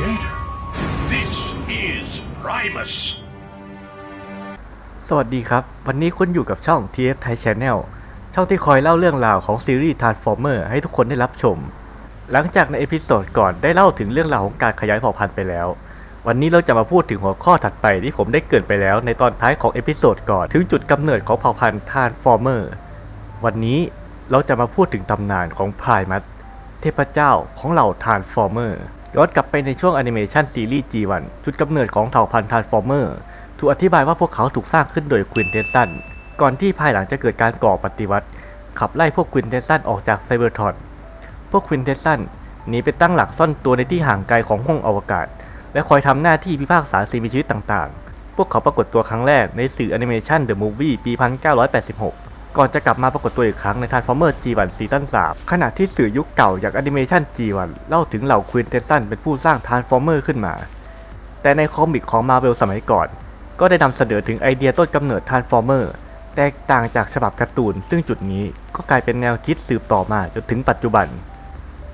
creator. This is Primus. สวัสดีครับ วันนี้คุณอยู่กับช่อง TF Thai Channel ช่องที่คอยเล่าเรื่องราวของซีรีส์ Transformer ให้ทุกคนได้รับชม หลังจากในเอพิโซดก่อนได้เล่าถึงเรื่องราวของการขยายเผ่าพันธุ์ไปแล้ว วันนี้เราจะมาพูดถึงหัวข้อถัดไปที่ผมได้เกินไปแล้วในตอนท้ายของเอพิโซดก่อนถึงจุดกำเนิดของเผ่าพันธุ์ Transformer วันนี้เราจะมาพูดถึงตำนานของพายมัสเทพเจ้าของเหล่า Transformer ย้อนกลับไปในช่วงแอนิเมชันซีรีส์ G1 จุดกำเนิดของเผ่าพันธุ์ Transformer ถูกอธิบายว่าพวกเขาถูกสร้างขึ้นโดยควินเทสซันก่อนที่ภายหลังจะเกิดการก่อปฏิวัติ ขับไล่พวกควินเทสซันออกจากไซเบอร์ทรอนพวกควินเทสซันหนีไปตั้งหลักซ่อนตัวในที่ห่างไกลของห้องอวกาศ และคอยทำหน้าที่พิพากษาสิ่งมีชีวิตต่างๆ พวกเขาปรากฏตัวครั้งแรกในสื่อแอนิเมชัน The Movie ปี 1986 ก่อนจะกลับมาปรากฏตัวอีกครั้งใน Transformer G1 ซีซั่น3ขณะที่สื่อยุคเก่าอย่างแอนิเมชัน G1 เล่าถึงเหล่าควินเทสซันเป็นผู้สร้าง Transformer ขึ้นมา แต่ในคอมิกของ Marvel สมัยก่อน ก็ได้นำเสนอถึงไอเดียต้นกำเนิด Transformer แตกต่างจากฉบับการ์ตูน ซึ่งจุดนี้ก็กลายเป็นแนวคิดสืบต่อมาจนถึงปัจจุบัน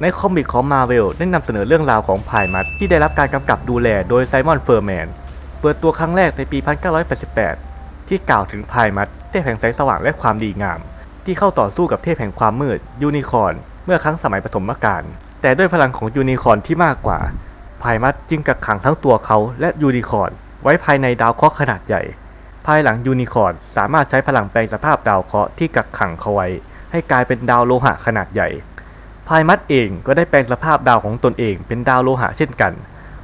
ในคอมิกของ Marvel ได้นำเสนอเรื่องราวของพายมัดที่ได้รับการกำกับดูแลโดยไซมอนเฟอร์แมนเปิดตัวครั้งแรกในปี 1988 ที่กล่าวถึงพายมัดเทพแห่งแสงสว่างและความดีงาม ที่เข้าต่อสู้กับเทพแห่งความมืดยูนิคอร์นเมื่อครั้งสมัยปฐมกาลแต่ด้วยพลังของยูนิคอร์นที่มากกว่าพายมัดจึงกักขังทั้งตัวเขาและยูนิคอร์นไว้ภายในดาวเคราะห์ขนาดใหญ่ ภายหลังยูนิคอร์นสามารถใช้พลังแปลงสภาพดาวเคราะห์ที่กักขังเขาไว้ ให้กลายเป็นดาวโลหะขนาดใหญ่พายมัดเองก็ได้แปลงสภาพดาวของตนเองเป็นดาวโลหะเช่นกัน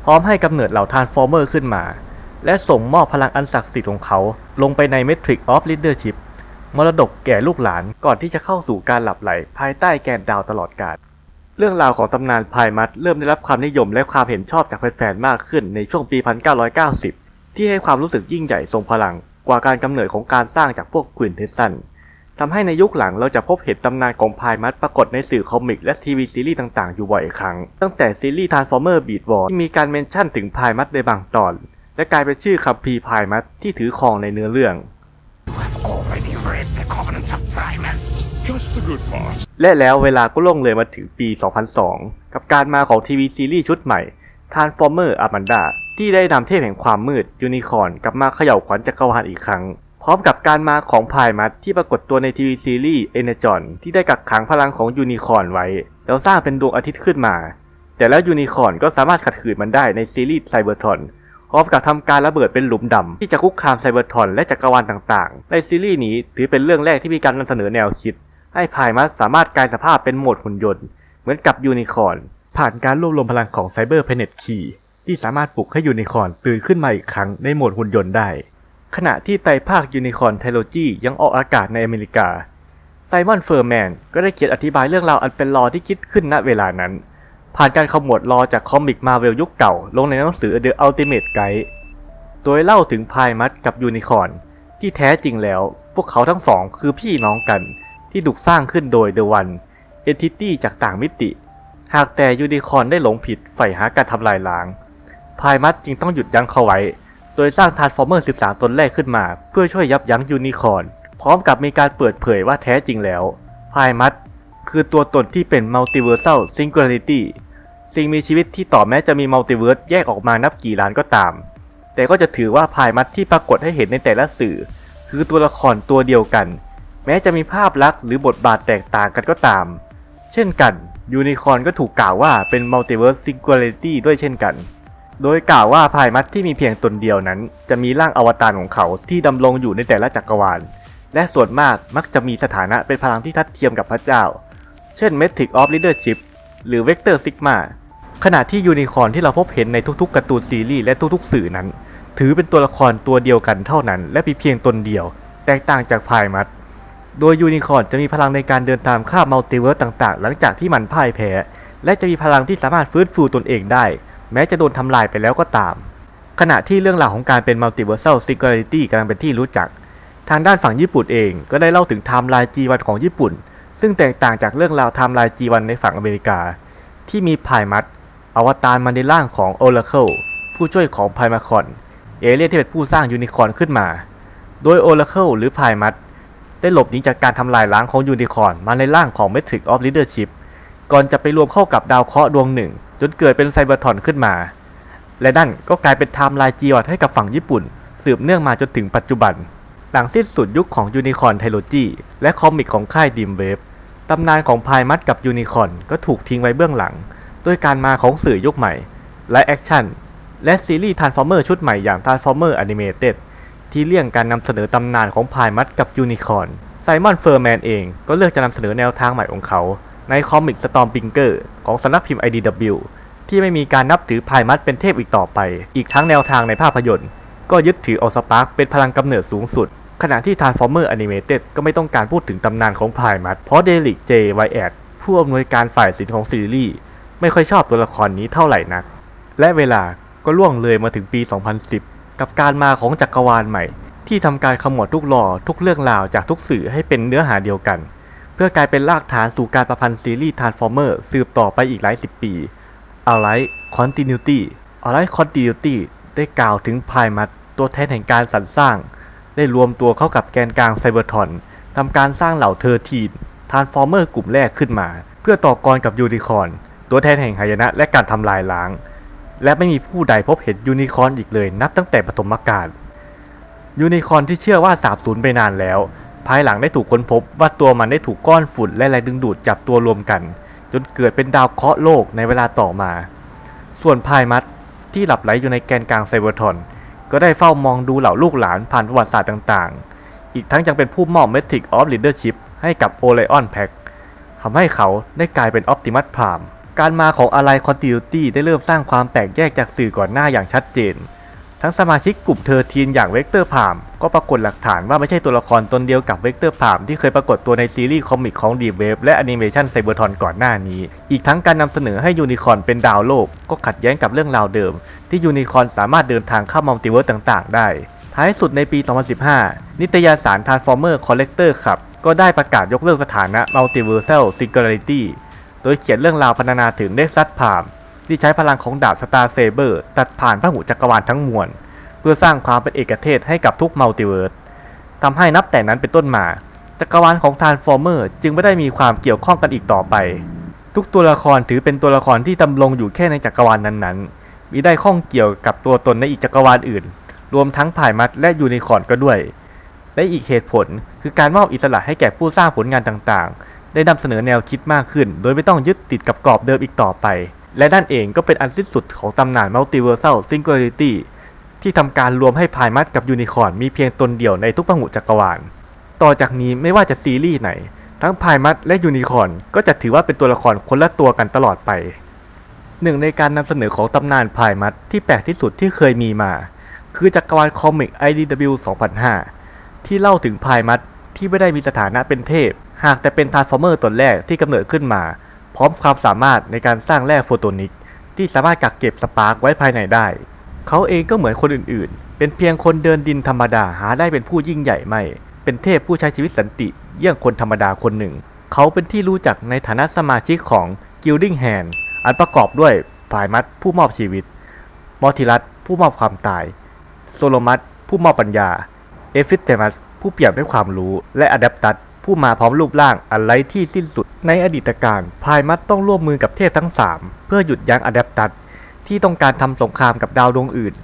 พร้อมให้กำเนิดเหล่าทรานส์ฟอร์เมอร์ขึ้นมา และส่งมอบพลังอันศักดิ์สิทธิ์ของเขา ลงไปใน Metric of Leadership มรดกแก่ลูกหลานก่อนที่จะเข้าสู่การหลับไหล ภายใต้แกนดาวตลอดกาลเรื่องราวของตำนานพายมัดเริ่มได้รับความนิยมและความเห็นชอบจากแฟนๆมากขึ้นในช่วงปี 1990 ที่ให้ความรู้สึกยิ่งใหญ่ทรงพลัง กว่าการกำเนิดของการสร้างจากพวกควินเทสซันทำให้ในยุคหลังเราจะพบเห็นตำนานของพายมัดปรากฏในสื่อคอมิกและทีวีซีรีส์ต่างๆ อยู่บ่อยครั้ง ตั้งแต่ซีรีส์ Transformer Beat War ที่มีการเมนชั่นถึงพายมัดในบางตอน และกลายเป็นชื่อคัมภีร์พายมัดที่ถือครองในเนื้อเรื่อง You have already read the Covenant of Primus. Just the good parts. และแล้วเวลาก็ล่วงเลยมาถึงปี 2002 กับการมาของทีวีซีรีส์ชุดใหม่ Transformer Amanda ที่ได้นำเทพแห่งความมืดยูนิคอร์นกลับมาเขย่าขวัญจักรวาลอีกครั้ง พร้อมกับการมาของพายมัดที่ปรากฏตัวในทีวีซีรีส์เอเนจอนที่ได้กักขังพลังของยูนิคอร์นไว้ แล้วสร้างเป็นดวงอาทิตย์ขึ้นมา แต่แล้วยูนิคอร์นก็สามารถขัดขืนมันได้ในซีรีส์ไซเบอร์ทรอน พร้อมกับทำการระเบิดเป็นหลุมดำที่จะคุกคามไซเบอร์ทรอนและจักรวาลต่างๆ ในซีรีส์นี้ถือเป็นเรื่องแรกที่มีการนำเสนอแนวคิด ให้พายมัสสามารถกลายสภาพเป็นโหมดหุ่นยนต์ เหมือนกับยูนิคอร์นผ่านการรวบรวมพลังของไซเบอร์เพเนตคีที่สามารถปลุกให้ยูนิคอร์นตื่นขึ้นมาอีกครั้งในโหมดหุ่นยนต์ได้ ขณะที่ไตภาคยูนิคอร์นไทโลจียังออกอากาศในอเมริกาไซมอนเฟอร์แมนก็ได้เขียนอธิบายเรื่องราวอันเป็นลอที่คิดขึ้นณเวลานั้น ผ่านการขมวดลอจากคอมิกมาเวลยุคเก่า ลงในหนังสือ The Ultimate Guide โดยเล่าถึงพายมัดกับยูนิคอนที่แท้จริงแล้ว พวกเขาทั้งสองคือพี่น้องกัน ที่ถูกสร้างขึ้นโดย The One Entity จากต่างมิติ หากแต่ยูนิคอนได้หลงผิดใฝ่หาการทำลายล้าง พายมัดจึงต้องหยุดยั้งเขาไว้ โดยสร้างทาร์ฟอร์เมอร์ 13 ตนแรกขึ้นมา เพื่อช่วยยับยั้งยูนิคอนพร้อมกับมีการเปิดเผยว่าแท้จริงแล้ว พายมัดคือตัวตนที่เป็น Multiversal Singularity สิ่งมีชีวิตที่ต่อแม้จะมีมัลติเวิร์สแยกออกมานับกี่ล้านก็ตาม แต่ก็จะถือว่าพายมัดที่ปรากฏให้เห็นในแต่ละสื่อ คือตัวละครตัวเดียวกัน แม้จะมีภาพลักษณ์หรือบทบาทแตกต่างกันก็ตาม เช่นกันยูนิคอร์นก็ถูกกล่าวว่าเป็น Multiverse Singularity ด้วยเช่นกัน โดยกล่าวว่าพายมัดที่มีเพียงตนเดียวนั้น จะมีร่างอวตารของเขาที่ดำรงอยู่ในแต่ละจักรวาล และส่วนมากมักจะมีสถานะเป็นพลังที่ทัดเทียมกับพระเจ้า เช่น Metric of Leadership หรือ Vector Sigma ขณะที่ยูนิคอร์นที่เราพบเห็นในทุกๆการ์ตูนซีรีส์และทุกๆ สื่อนั้น ถือเป็นตัวละครตัวเดียวกันเท่านั้น และมีเพียงตนเดียว แตกต่างจากพายมัด โดยยูนิคอร์นจะมีพลังในการเดินตามข้ามมัลติเวิร์สต่างๆ หลังจากที่มันพ่ายแพ้ และจะมีพลังที่สามารถฟื้นฟูตนเองได้ แม้จะโดนทำลายไปแล้วก็ตาม ขณะที่เรื่องราวของการเป็น Multiversal Singularity กำลังเป็นที่รู้จัก ทางด้านฝั่งญี่ปุ่นเองก็ได้เล่าถึงไทม์ไลน์ G1 ของญี่ปุ่น ซึ่งแตกต่างจากเรื่องราวไทม์ไลน์ G1 ในฝั่งอเมริกา ที่มีพายมัด อวตารมันในร่างของ Oracle ผู้ช่วยของไพมาคอน เอเลี่ยนที่เป็นผู้สร้างยูนิคอร์นขึ้นมา โดย Oracle หรือไพมัดได้หลบหนีจากการทำลายล้างของยูนิคอร์นมาในร่างของ Metric of Leadership ก่อนจะไปรวมเข้ากับดาวเคราะห์ดวงหนึ่ง จนเกิดเป็นไซเบอร์ทอนขึ้นมา และนั่นก็กลายเป็นไทม์ไลน์จีออดให้กับฝั่งญี่ปุ่น สืบเนื่องมาจนถึงปัจจุบัน หลังสิ้นสุดยุคของยูนิคอร์นไทโลจีและคอมิกของค่ายดีมเวฟตำนานของพายมัดกับยูนิคอร์นก็ถูกทิ้งไว้เบื้องหลัง ด้วยการมาของสื่อยุคใหม่ และแอคชั่น และซีรีส์ท r น s f o r เมอร์ชุดใหม่อย่าง Transformer Animated ที่เลี่ยงการนำเสนอตำนานของพายมัดกับยูนิคอร์นไซมอนเฟอร์แมนเองก็เลือกจะนำเสนอแนวทางใหม่ของเขา ในคอมิกสตอมปิงเกอร์ของสำนักพิมพ์ IDW ที่ไม่มีการนับถือพายมัดเป็นเทพอีกต่อไป อีกทั้งแนวทางในภาพยนตร์ ก็ยึดถือออสปาร์กเป็นพลังกำเนิดสูงสุด ขณะที่ Transformer Animated ก็ไม่ต้องการพูดถึงตำนานของพายมัด เพราะเดลิกเจไวแอดผู้อำนวยการฝ่ายศิลป์ของซีรีส์ ไม่ค่อยชอบตัวละครนี้เท่าไหร่นัก และเวลาก็ล่วงเลยมาถึงปี 2010 กับการมาของจักรวาลใหม่ ที่ทำการขมวดทุกหลอทุกเรื่องราวจากทุกสื่อให้เป็นเนื้อหาเดียวกัน เพื่อกลายเป็นรากฐานสู่การประพันธ์ซีรีส์ Transformer สืบต่อไปอีกหลายสิบปี Alright Continuity Alright Continuity ได้กล่าวถึงพายมัดตัวแทนแห่งการสรรสร้าง ได้รวมตัวเข้ากับแกนกลางไซเบอร์ทอนทำการสร้างเหล่าเทอร์ทีนทานฟอร์เมอร์กลุ่มแรกขึ้นมา เพื่อต่อกรกับยูนิคอร์น ตัวแทนแห่งหายนะและการทำลายล้าง และไม่มีผู้ใดพบเห็นยูนิคอร์นอีกเลย นับตั้งแต่ปฐมกาลยูนิคอร์นที่เชื่อว่าสาบสูญไปนานแล้ว ภายหลังได้ถูกค้นพบว่าตัวมันได้ถูกก้อนฝุ่นและแรงดึงดูดจับตัวรวมกัน จนเกิดเป็นดาวเคราะห์โลกในเวลาต่อมา ส่วนพายมัดที่หลับไหลอยู่ในแกนกลางไซเบอร์ทอนก็ได้เฝ้ามองดูเหล่าลูกหลานผ่านประวัติศาสตร์ต่างๆ อีกทั้งยังเป็นผู้มอบ Metric of Leadership ให้กับ o l e o n Pack ทำให้เขาได้กลายเป็น Optimus Prime การมาของ Ally Continuity ได้เริ่มสร้างความแตกแยกจากสื่อก่อนหน้าอย่างชัดเจน ทั้งสมาชิกกลุ่มเทอทีนอย่างเวกเตอร์พามก็ปรากฏหลักฐานว่าไม่ใช่ตัวละครตนเดียวกับเวกเตอร์พามที่เคยปรากฏตัวในซีรีส์คอมิกของดีเวฟและแอนิเมชันไซเบอร์ทอนก่อนหน้านี้ อีกทั้งการนำเสนอให้ยูนิคอร์นเป็นดาวโลก ก็ขัดแย้งกับเรื่องราวเดิม ที่ยูนิคอร์นสามารถเดินทางเข้ามัลติเวิร์สต่าง ๆ ได้ ท้ายสุดในปี 2015 นิตยสาร Transformer Collector ครับก็ได้ประกาศยกเลิกสถานะ Multiversal Singularity โดยเขียนเรื่องราวพรรณนาถึงเน็กซัสพามที่ใช้พลังของดาบสตาร์เซเบอร์ ตัดผ่านพระหุจักรวาลทั้งมวล เพื่อสร้างความเป็นเอกเทศให้กับทุกมัลติเวิร์สทำให้นับแต่นั้นเป็นต้นมา จักรวาลของทานฟอร์เมอร์จึงไม่ได้มีความเกี่ยวข้องกันอีกต่อไป ทุกตัวละครถือเป็นตัวละครที่ดำรงอยู่แค่ในจักรวาลนั้นๆมิได้ข้องเกี่ยวกับตัวตนในอีกจักรวาลอื่น รวมทั้งผ่ายมัดและยูนิคอร์นก็ด้วย และอีกเหตุผลคือการมอบอิสระให้แก่ผู้สร้างผลงานต่างๆ ได้นำเสนอแนวคิดมากขึ้น โดยไม่ต้องยึดติดกับกรอบเดิมอีกต่อไป และนั่นเองก็เป็นอันสิ้นสุดของตำนาน Multiversal Singularity ที่ทำการรวมให้พายมัดกับยูนิคอร์นมีเพียงตนเดียวในทุกพหุจักรวาล ต่อจากนี้ไม่ว่าจะซีรีส์ไหน ทั้งพายมัดและยูนิคอร์นก็จะถือว่าเป็นตัวละครคนละตัวกันตลอดไป หนึ่งในการนำเสนอของตำนานพายมัดที่แปลกที่สุดที่เคยมีมา คือจักรวาลคอมิก IDW 2005 ที่เล่าถึงพายมัดที่ไม่ได้มีสถานะเป็นเทพ หากแต่เป็นทาร์ฟอร์เมอร์ตนแรกที่กำเนิดขึ้นมา พร้อมความสามารถในการสร้างแร่โฟโตนิก ที่สามารถกักเก็บสปาร์กไว้ภายในได้ เขาเองก็เหมือนคนอื่นๆ เป็นเพียงคนเดินดินธรรมดาหาได้เป็นผู้ยิ่งใหญ่ไม่ เป็นเทพผู้ใช้ชีวิตสันติ เยี่ยงคนธรรมดาคนหนึ่ง เขาเป็นที่รู้จักในฐานะสมาชิกของ Gilding Hand อันประกอบด้วยฝ่ายมัดผู้มอบชีวิต มอทิรัสผู้มอบความตาย โซโลมัสผู้มอบปัญญา เอฟิสเทมัสผู้เปี่ยมด้วยความรู้ และอะแดปตัส ผู้มาพร้อมรูปร่างอันไร้ที่สิ้นสุด ในอดีตการพายมัดต้องร่วมมือกับเทพทั้ง 3 เพื่อหยุดยั้งอะแดปตัสที่ต้องการทำสงครามกับดาวดวงอื่น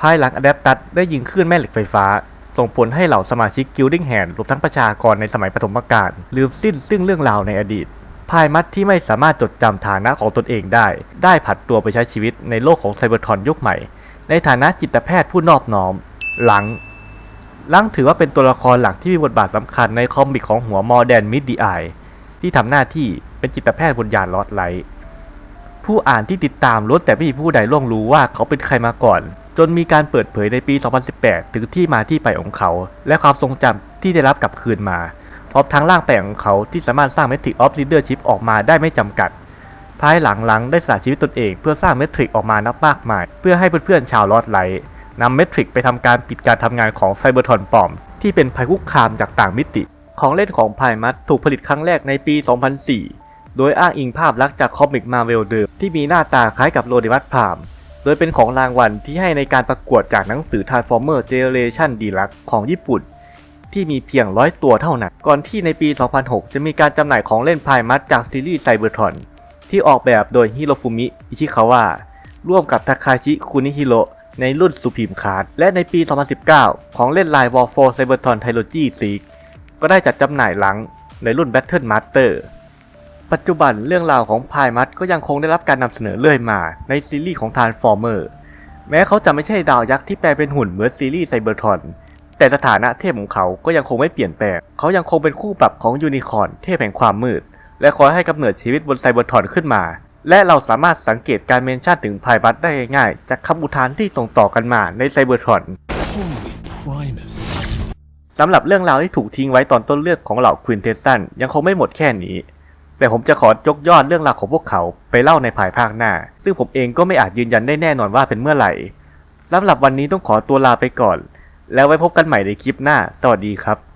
ภายหลังอะแดปตัสได้ยิงคลื่นแม่เหล็กไฟฟ้า ส่งผลให้เหล่าสมาชิกกิลดิ้งแฮนรวมทั้งประชากรในสมัยปฐมกาลลืมสิ้นซึ่งเรื่องราวในอดีตพายมัดที่ไม่สามารถจดจำฐานะของตนเองได้ ได้ผันตัวไปใช้ชีวิตในโลกของไซเบอร์ทอนยุคใหม่ ในฐานะจิตแพทย์ผู้นอบน้อม หลัง ลังถือว่าเป็นตัวละครหลักที่มีบทบาทสำคัญในคอมิกของหัวมอแดนมิดดีไอที่ทำหน้าที่เป็นจิตแพทย์บนยานลอดไลท์ผู้อ่านที่ติดตามล้วนแต่ไม่มีผู้ใดล่วงรู้ว่าเขาเป็นใครมาก่อน จนมีการเปิดเผยในปี 2018 ถึงที่มาที่ไปของเขา และความทรงจำที่ได้รับกลับคืนมาพร้อมทั้งร่างแปลงของเขาที่สามารถสร้างเมทริกออฟลีดเดอร์ชิพออกมาได้ไม่จำกัด ภายหลังหลังได้สละชีวิตตนเองเพื่อสร้างเมทริกออกมานับมากมาย เพื่อให้เพื่อนๆชาวลอดไลท์ นำเมทริกไปทำการปิดการทำงานของไซเบอร์ทอนปลอม ที่เป็นภัยคุกคามจากต่างมิติ ของเล่นของพายมัดถูกผลิตครั้งแรกในปี 2004 โดยอ้างอิงภาพลักษณ์จากคอมิกมาเวลเดิม ที่มีหน้าตาคล้ายกับโรดิมัสพามโดยเป็นของรางวัลที่ให้ในการประกวดจากหนังสือ Transformer Generation Deluxe ของญี่ปุ่น ที่มีเพียงร้อยตัวเท่านั้น ก่อนที่ในปี 2006 จะมีการจำหน่ายของเล่นพายมัดจากซีรีส์ไซเบอร์ทอนที่ออกแบบโดยฮิโรฟุมิ อิชิคาวะร่วมกับทาคาชิ คุนิฮิโร ในรุ่นสุพีมคาร์ดและในปี 2019 ของเล่นลาย War for Cybertron Trilogy Seek ก็ได้จัดจำหน่ายหลังในรุ่น Battle Master ปัจจุบันเรื่องราวของพายมัดก็ยังคงได้รับการนำเสนอเรื่อยมาในซีรีส์ของ Transformer แม้เขาจะไม่ใช่ดาวยักษ์ที่แปลเป็นหุ่นเหมือนซีรีส์ไซเบอร์ทอนแต่สถานะเทพของเขาก็ยังคงไม่เปลี่ยนแปลง เขายังคงเป็นคู่ปรับของยูนิคอร์นเทพแห่งความมืด และคอยให้กำเนิดชีวิตบนไซเบอร์ทรอนขึ้นมา และเราสามารถสังเกตการเมนชั่นถึงพายบัตได้ง่ายๆจากคำอุทานที่ส่งต่อกันมาในไซเบอร์ทรอนสำหรับเรื่องราวที่ถูกทิ้งไว้ตอนต้นเรื่องของเหล่าควินเทสันยังคงไม่หมดแค่นี้ แต่ผมจะขอยกยอดเรื่องราวของพวกเขาไปเล่าในภายภาคหน้า ซึ่งผมเองก็ไม่อาจยืนยันได้แน่นอนว่าเป็นเมื่อไหร่สำหรับวันนี้ต้องขอตัวลาไปก่อน แล้วไว้พบกันใหม่ในคลิปหน้า สวัสดีครับ